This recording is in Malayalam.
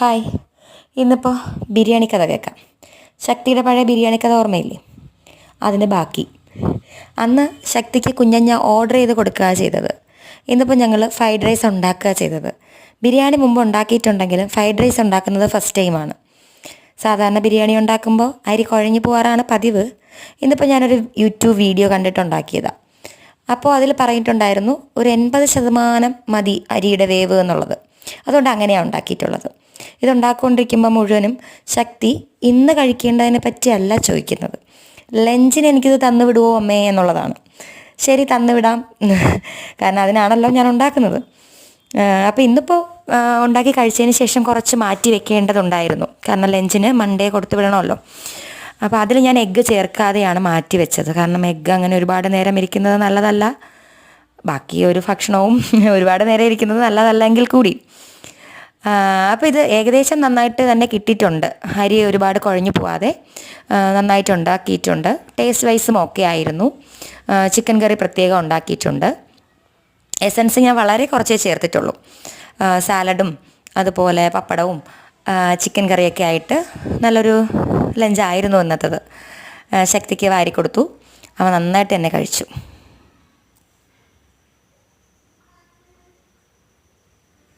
ഹായ്. ഇന്നിപ്പോൾ ബിരിയാണി കഥ കേൾക്കാം. ശക്തിയുടെ പഴയ ബിരിയാണി കഥ ഓർമ്മയില്ലേ? അതിന്റെ ബാക്കി. അന്ന് ശക്തിക്ക് കുഞ്ഞഞ്ഞ ഓർഡർ ചെയ്ത് കൊടുക്കുക ചെയ്തത്. ഇന്നിപ്പോൾ ഞങ്ങൾ ഫ്രൈഡ് റൈസ് ഉണ്ടാക്കുക ചെയ്തത്. ബിരിയാണി മുമ്പ് ഉണ്ടാക്കിയിട്ടുണ്ടെങ്കിലും ഫ്രൈഡ് റൈസ് ഉണ്ടാക്കുന്നത് ഫസ്റ്റ് ടൈമാണ് സാധാരണ ബിരിയാണി ഉണ്ടാക്കുമ്പോൾ അരി കുഴഞ്ഞു പോകാറാണ് പതിവ്. ഇന്നിപ്പോൾ ഞാനൊരു യൂട്യൂബ് വീഡിയോ കണ്ടിട്ടുണ്ടാക്കിയതാണ് അപ്പോൾ അതിൽ പറഞ്ഞിട്ടുണ്ടായിരുന്നു ഒരു എൺപത് ശതമാനം മതി അരിയുടെ വേവ് എന്നുള്ളത്. അതുകൊണ്ട് അങ്ങനെയാണ് ഉണ്ടാക്കിയിട്ടുള്ളത്. ഇതുണ്ടാക്കിക്കൊണ്ടിരിക്കുമ്പോൾ മുഴുവനും ശക്തി ഇന്ന് കഴിക്കേണ്ടതിനെ പറ്റിയല്ല ചോദിക്കുന്നത്. ലഞ്ചിന് എനിക്കിത് തന്നു വിടുവോ അമ്മേ എന്നുള്ളതാണ്. ശരി തന്നു വിടാം കാരണം അതിനാണല്ലോ ഞാൻ ഉണ്ടാക്കുന്നത്. അപ്പോൾ ഇന്നിപ്പോൾ ഉണ്ടാക്കി കഴിച്ചതിന് ശേഷം കുറച്ച് മാറ്റി വെക്കേണ്ടതുണ്ടായിരുന്നു. കാരണം ലഞ്ചിന് മൺഡേ കൊടുത്തു വിടണമല്ലോ. അപ്പോൾ അതിൽ ഞാൻ എഗ്ഗ് ചേർക്കാതെയാണ് മാറ്റി വെച്ചത്. കാരണം എഗ്ഗ് അങ്ങനെ ഒരുപാട് നേരം ഇരിക്കുന്നത് നല്ലതല്ല. ബാക്കി ഒരു ഭക്ഷണവും ഒരുപാട് നേരം ഇരിക്കുന്നത് നല്ലതല്ലെങ്കിൽ കൂടി. അപ്പോൾ ഇത് ഏകദേശം നന്നായിട്ട് തന്നെ കിട്ടിയിട്ടുണ്ട്. അരി ഒരുപാട് കുഴഞ്ഞു പോവാതെ നന്നായിട്ട് ഉണ്ടാക്കിയിട്ടുണ്ട്. ടേസ്റ്റ് വൈസും ഓക്കെ ആയിരുന്നു. ചിക്കൻ കറി പ്രത്യേകം ഉണ്ടാക്കിയിട്ടുണ്ട്. എസൻസ് ഞാൻ വളരെ കുറച്ചേ ചേർത്തിട്ടുള്ളൂ. സാലഡും അതുപോലെ പപ്പടവും ചിക്കൻ കറിയൊക്കെ ആയിട്ട് നല്ലൊരു ലഞ്ചായിരുന്നു ഇന്നത്തത്. ശക്തിക്ക് വാരി കൊടുത്തു അവൻ നന്നായിട്ട് തന്നെ കഴിച്ചു.